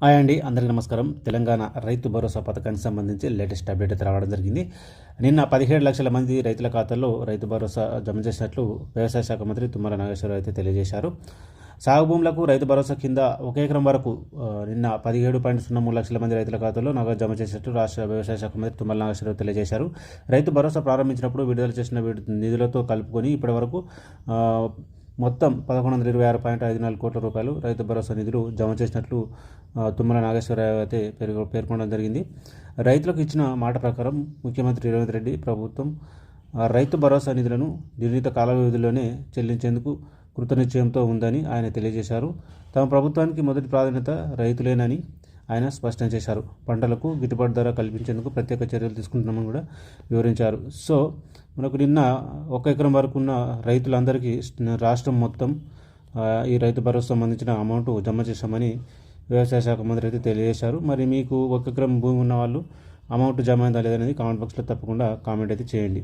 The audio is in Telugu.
హాయ్ అండి అందరికీ నమస్కారం. తెలంగాణ రైతు భరోసా పథకానికి సంబంధించి లేటెస్ట్ అప్డేట్ అయితే రావడం జరిగింది. నిన్న పదిహేడు లక్షల మంది రైతుల ఖాతాల్లో రైతు భరోసా జమ చేసినట్లు వ్యవసాయ శాఖ మంత్రి తుమ్మల నాగేశ్వరరావు అయితే తెలియజేశారు. సాగు భూములకు రైతు భరోసా కింద ఒక ఎకరం వరకు నిన్న పదిహేడు పాయింట్ సున్నా మూడు లక్షల మంది రైతుల ఖాతాలో నగదు జమ చేసినట్టు రాష్ట్ర వ్యవసాయ శాఖ మంత్రి తుమ్మల నాగేశ్వరరావు తెలియజేశారు. రైతు భరోసా ప్రారంభించినప్పుడు విడుదల చేసిన వీటి నిధులతో కలుపుకొని ఇప్పటివరకు వరకు మొత్తం పదకొండు వందల ఇరవై ఆరు పాయింట్ ఐదు నాలుగు కోట్ల రూపాయలు రైతు భరోసా నిధులు జమ చేసినట్లు తుమ్మల నాగేశ్వరరావు అయితే పేర్కొ పేర్కొనడం జరిగింది. రైతులకు ఇచ్చిన మాట ప్రకారం ముఖ్యమంత్రి రేవంత్ రెడ్డి ప్రభుత్వం రైతు భరోసా నిధులను నిర్ణీత కాల వ్యవధిలోనే చెల్లించేందుకు కృతనిశ్చయంతో ఉందని ఆయన తెలియజేశారు. తమ ప్రభుత్వానికి మొదటి ప్రాధాన్యత రైతులేనని ఆయన స్పష్టం చేశారు. పంటలకు గిట్టుబాటు ధర కల్పించేందుకు ప్రత్యేక చర్యలు తీసుకుంటున్నామని కూడా వివరించారు. సో మనకు నిన్న ఒక ఎకరం వరకు ఉన్న రైతులందరికీ రాష్ట్రం మొత్తం ఈ రైతు భరోసా సంబంధించిన అమౌంట్ జమ చేశామని వ్యవసాయ శాఖ మంత్రి అయితే తెలియజేశారు. మరి మీకు ఒక ఎకరం భూమి ఉన్న వాళ్ళు అమౌంట్ జమ అయిందా లేదనేది కామెంట్ బాక్స్లో తప్పకుండా కామెంట్ అయితే చేయండి.